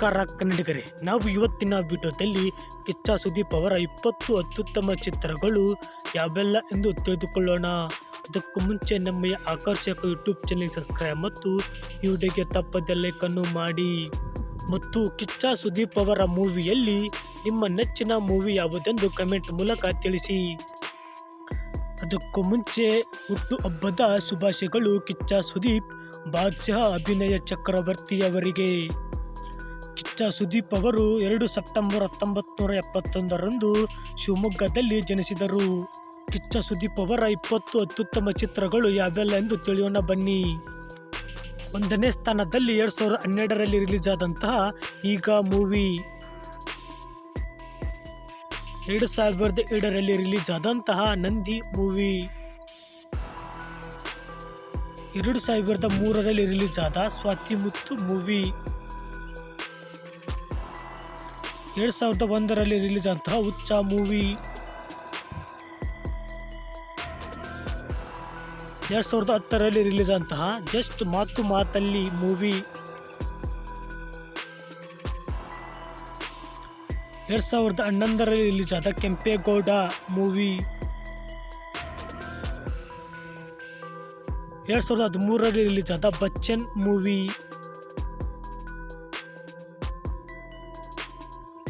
ನಮಸ್ಕಾರ ಕನ್ನಡಿಗರೇ, ನಾವು ಇವತ್ತಿನ ವಿಡಿಯೋದಲ್ಲಿ ಕಿಚ್ಚ ಸುದೀಪ್ ಅವರ ಇಪ್ಪತ್ತು ಅತ್ಯುತ್ತಮ ಚಿತ್ರಗಳು ಯಾವೆಲ್ಲ ಎಂದು ತಿಳಿದುಕೊಳ್ಳೋಣ. ಅದಕ್ಕೂ ಮುಂಚೆ ನಮ್ಮ ಆಕರ್ಷಕ ಯೂಟ್ಯೂಬ್ ಚಾನೆಲ್ ಸಬ್ಸ್ಕ್ರೈಬ್ ಮತ್ತು ಈ ವಿಡಿಯೋಗೆ ತಪ್ಪದೆ ಲೈಕನ್ನು ಮಾಡಿ. ಮತ್ತು ಕಿಚ್ಚ ಸುದೀಪ್ ಅವರ ಮೂವಿಯಲ್ಲಿ ನಿಮ್ಮ ನೆಚ್ಚಿನ ಮೂವಿ ಯಾವುದೆಂದು ಕಮೆಂಟ್ ಮೂಲಕ ತಿಳಿಸಿ. ಅದಕ್ಕೂ ಮುಂಚೆ ಹುಟ್ಟು ಹಬ್ಬದ ಶುಭಾಶಯಗಳು ಕಿಚ್ಚ ಸುದೀಪ್ ಬಾದ್ಶಾ ಅಭಿನಯ ಚಕ್ರವರ್ತಿಯವರಿಗೆ ಕಿಚ್ಚ ಸುದೀಪ್ ಅವರು ಎರಡು ಸೆಪ್ಟೆಂಬರ್ ಹತ್ತೊಂಬತ್ತು ನೂರ ಎಪ್ಪತ್ತೊಂದರಂದು ಶಿವಮೊಗ್ಗದಲ್ಲಿ ಜನಿಸಿದರು. ಕಿಚ್ಚ ಸುದೀಪ್ ಅವರ ಇಪ್ಪತ್ತು ಅತ್ಯುತ್ತಮ ಚಿತ್ರಗಳು ಯಾವೆಲ್ಲ ಎಂದು ತಿಳಿಯೋಣ ಬನ್ನಿ. ಒಂದನೇ ಸ್ಥಾನದಲ್ಲಿ ಎರಡು ಸಾವಿರದ ಹನ್ನೆರಡರಲ್ಲಿ ರಿಲೀಸ್ ಆದಂತಹ ಈಗ ಮೂವಿ. ಎರಡು ಸಾವಿರದ ಏಳರಲ್ಲಿ ರಿಲೀಸ್ ಆದಂತಹ ನಂದಿ ಮೂವಿ. ಎರಡು ಸಾವಿರದ ಮೂರರಲ್ಲಿ ರಿಲೀಸ್ ಆದ ಸ್ವಾತಿ ಮುತ್ತು ಮೂವಿ. ಎರಡ್ ಸಾವಿರದ ಒಂದರಲ್ಲಿ ರಿಲೀಸ್ ಆದಂತಹ ಹುಚ್ಚ ಮೂವಿ. ಎರಡು ಸಾವಿರದ ಹತ್ತರಲ್ಲಿ ರಿಲೀಸ್ ಆದಂತಹ ಜಸ್ಟ್ ಮಾತು ಮಾತಲ್ಲಿ ಮೂವಿ. ಎರಡು ಸಾವಿರದ ಹನ್ನೊಂದರಲ್ಲಿ ರಿಲೀಸ್ ಆದ ಕೆಂಪೇಗೌಡ ಮೂವಿ. ಎರಡು ಸಾವಿರದ ಹದಿಮೂರರಲ್ಲಿ ರಿಲೀಸ್ ಆದ ಬಚ್ಚನ್ ಮೂವಿ.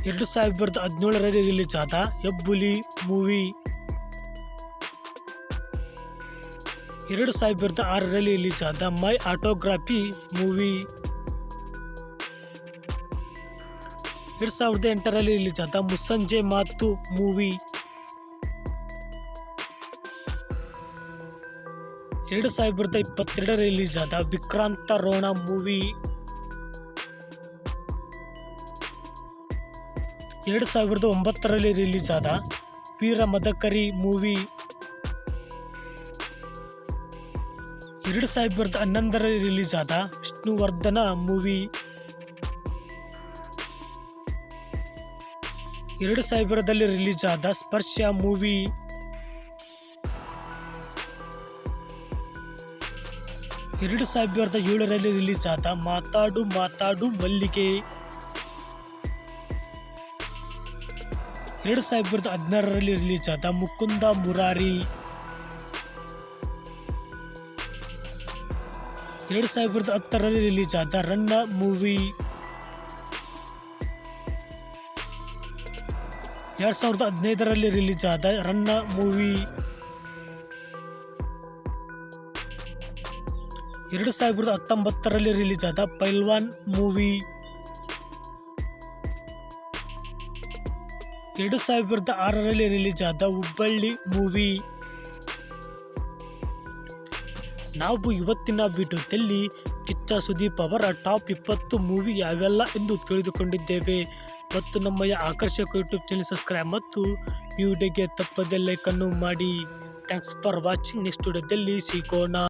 ಎರಡು ಸಾವಿರದ ಹದಿನೇಳರಲ್ಲಿ ರಿಲೀಸ್ ಆದ ಹೆಬ್ಬುಲಿ ಮೂವಿ ಎರಡು ಸಾವಿರದ ಆರರಲ್ಲಿ ರಿಲೀಸ್ ಆದ ಮೈ ಆಟೋಗ್ರಾಫಿ ಮೂವಿ ಎರಡು ಸಾವಿರದ ಎಂಟರಲ್ಲಿ ರಿಲೀಸ್ ಆದ ಮುಸ್ಸಂಜೆ ಮಾತು ಮೂವಿ ಎರಡು ಸಾವಿರದ ಇಪ್ಪತ್ತೆರಡರಲ್ಲಿ ರಿಲೀಸ್ ಆದ ವಿಕ್ರಾಂತ ರೋಣ ಮೂವಿ ಎರಡು ಸಾವಿರದ ಒಂಬತ್ತರಲ್ಲಿ ರಿಲೀಸ್ ಆದ ವೀರ ಮದಕರಿ ಮೂವಿ ಎರಡು ಸಾವಿರದ ಹನ್ನೊಂದರಲ್ಲಿ ರಿಲೀಸ್ ಆದ ವಿಷ್ಣುವರ್ಧನ ಮೂವಿ ಎರಡು ಸಾವಿರದಲ್ಲಿ ರಿಲೀಸ್ ಆದ ಸ್ಪರ್ಶ ಮೂವಿ ಎರಡು ಸಾವಿರದ ಏಳರಲ್ಲಿ ರಿಲೀಸ್ ಆದ ಮಾತಾಡು ಮಾತಾಡು ಮಲ್ಲಿಗೆ ಎರಡು ಸಾವಿರದ ಹದಿನಾರರಲ್ಲಿ ರಿಲೀಸ್ ಆದ ಮುಕುಂದ ಮುರಾರಿ. ಎರಡು ಸಾವಿರದ ಹತ್ತರಲ್ಲಿ ರಿಲೀಸ್ ಆದ ರನ್ನ ಮೂವಿ ಎರಡು ಸಾವಿರದ ಹದಿನೈದರಲ್ಲಿ ರಿಲೀಸ್ ಆದ ರನ್ನ ಮೂವಿ ಎರಡು ಸಾವಿರದ ಹತ್ತೊಂಬತ್ತರಲ್ಲಿ ರಿಲೀಸ್ ಆದ ಪೈಲ್ವಾನ್ ಮೂವಿ ಎರಡು ಸಾವಿರದ ಆರರಲ್ಲಿ ರಿಲೀಸ್ ಆದ ಹುಬ್ಬಳ್ಳಿ ಮೂವಿ. ನಾವು ಇವತ್ತಿನ ವಿಡಿಯೋದಲ್ಲಿ ಕಿಚ್ಚ ಸುದೀಪ್ ಅವರ ಟಾಪ್ ಇಪ್ಪತ್ತು ಮೂವಿ ಯಾವೆಲ್ಲ ಎಂದು ತಿಳಿದುಕೊಂಡಿದ್ದೇವೆ. ಮತ್ತು ನಮ್ಮ ಆಕರ್ಷಕ ಯೂಟ್ಯೂಬ್ ಚಾನಲ್ ಸಬ್ಸ್ಕ್ರೈಬ್ ಮತ್ತು ವಿಡಿಯೋಗೆ ತಪ್ಪದೆ ಲೈಕನ್ನು ಮಾಡಿ. ಥ್ಯಾಂಕ್ಸ್ ಫಾರ್ ವಾಚಿಂಗ್ ನೆಕ್ಸ್ಟ್ ವಿಡಿಯೋದಲ್ಲಿ ಸಿಗೋಣ.